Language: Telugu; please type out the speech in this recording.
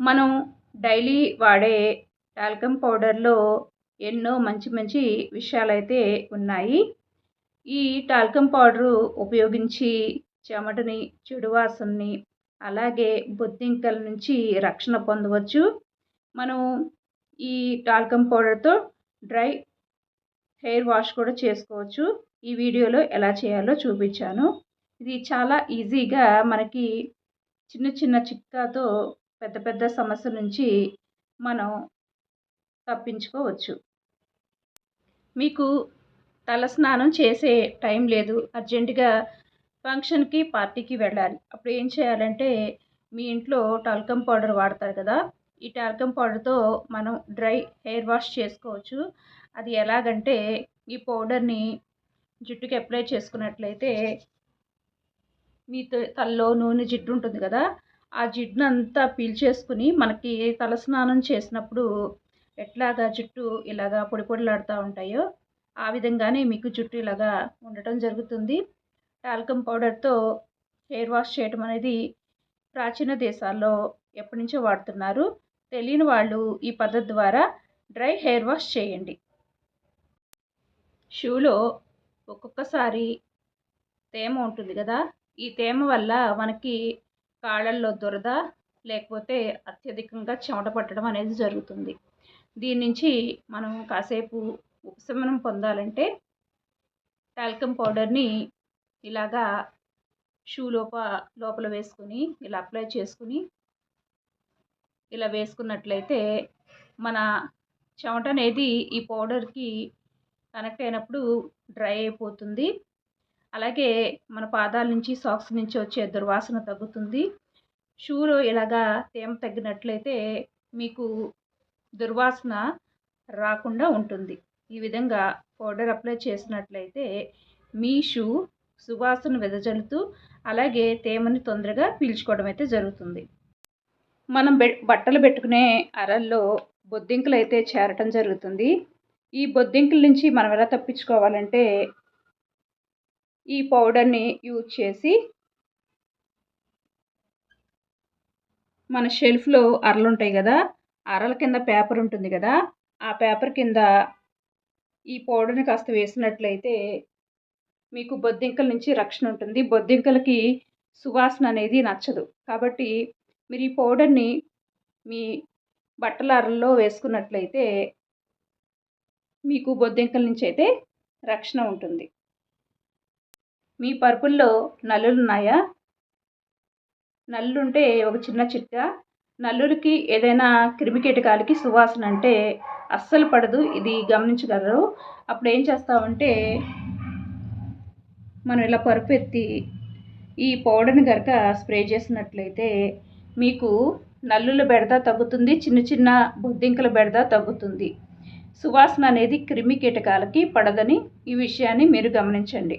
మనం డైలీ వాడే టాల్కమ్ పౌడర్లో ఎన్నో మంచి మంచి విషయాలైతే ఉన్నాయి. ఈ టాల్కమ్ పౌడరు ఉపయోగించి చెమటని చెడు వాసనని అలాగే బొద్దింకల నుంచి రక్షణ పొందవచ్చు. మనం ఈ టాల్కమ్ పౌడర్తో డ్రై హెయిర్ వాష్ కూడా చేసుకోవచ్చు. ఈ వీడియోలో ఎలా చేయాలో చూపించాను. ఇది చాలా ఈజీగా మనకి చిన్న చిన్న చిట్కాతో పెద్ద పెద్ద సమస్య నుంచి మనం తప్పించుకోవచ్చు. మీకు తలస్నానం చేసే టైం లేదు. అర్జెంటుగా ఫంక్షన్కి పార్టీకి వెళ్ళాలి. అప్పుడు ఏం చేయాలంటే మీ ఇంట్లో టాల్కమ్ పౌడర్ వాడతారు కదా ఈ టాల్కమ్ పౌడర్తో మనం డ్రై హెయిర్ వాష్ చేసుకోవచ్చు. అది ఎలాగంటే ఈ పౌడర్ని జుట్టుకి అప్లై చేసుకున్నట్లయితే మీ తలలో నూనె జిడ్డు ఉంటుంది కదా ఆ జిడ్డును అంతా పీల్చేసుకుని మనకి తలస్నానం చేసినప్పుడు ఎట్లాగా జుట్టు ఇలాగా పొడి పొడిలాడుతూ ఉంటాయో ఆ విధంగానే మీకు జుట్టు ఇలాగా ఉండటం జరుగుతుంది. టాల్కమ్ పౌడర్తో హెయిర్ వాష్ చేయటం అనేది ప్రాచీన దేశాల్లో ఎప్పటి నుంచో వాడుతున్నారు. తెలియని వాళ్ళు ఈ పద్ధతి ద్వారా డ్రై హెయిర్ వాష్ చేయండి. షూలో ఒక్కొక్కసారి తేమ ఉంటుంది కదా ఈ తేమ వల్ల మనకి కాళ్ళల్లో దురద లేకపోతే అత్యధికంగా చెమట పట్టడం అనేది జరుగుతుంది. దీని నుంచి మనం కాసేపు ఉపశమనం పొందాలంటే టాల్కమ్ పౌడర్ని ఇలాగా షూ లోప లోపల వేసుకుని ఇలా అప్లై చేసుకుని ఇలా వేసుకున్నట్లయితే మన చెమట అనేది ఈ పౌడర్కి కనెక్ట్ అయినప్పుడు డ్రై అయిపోతుంది. అలాగే మన పాదాల నుంచి సాక్స్ నుంచి వచ్చే దుర్వాసన తగ్గుతుంది. షూలో ఇలాగా తేమ తగ్గినట్లయితే మీకు దుర్వాసన రాకుండా ఉంటుంది. ఈ విధంగా పౌడర్ అప్లై చేసినట్లయితే మీ షూ సువాసన వెదజల్లుతూ అలాగే తేమని తొందరగా పీల్చుకోవడం అయితే జరుగుతుంది. మనం బె బట్టలు పెట్టుకునే అరల్లో బొద్దింకలు అయితే చేరటం జరుగుతుంది. ఈ బొద్దింకల నుంచి మనం ఎలా తప్పించుకోవాలంటే ఈ పౌడర్ని యూజ్ చేసి మన షెల్ఫ్లో అరలు ఉంటాయి కదా అరల కింద పేపర్ ఉంటుంది కదా ఆ పేపర్ కింద ఈ పౌడర్ని కాస్త వేసినట్లయితే మీకు బొద్దింకల నుంచి రక్షణ ఉంటుంది. బొద్దింకలకి సువాసన అనేది నచ్చదు. కాబట్టి మీరు ఈ పౌడర్ని మీ బట్టల అరల్లో వేసుకున్నట్లయితే మీకు బొద్దింకల నుంచి అయితే రక్షణ ఉంటుంది. మీ పరుపుల్లో నల్లులున్నాయా? నల్లుంటే ఒక చిన్న చిట్కా నల్లులకి ఏదైనా క్రిమికీటకాలకి సువాసన అంటే అస్సలు పడదు. ఇది గమనించగలరు. అప్పుడు ఏం చేస్తామంటే మనం ఇలా పరుపు ఎత్తి ఈ పౌడర్ని కనుక స్ప్రే చేసినట్లయితే మీకు నల్లుల బెడద తగ్గుతుంది. చిన్న చిన్న బొద్దింకల బెడద తగ్గుతుంది. సువాసన అనేది క్రిమి కీటకాలకి పడదని ఈ విషయాన్ని మీరు గమనించండి.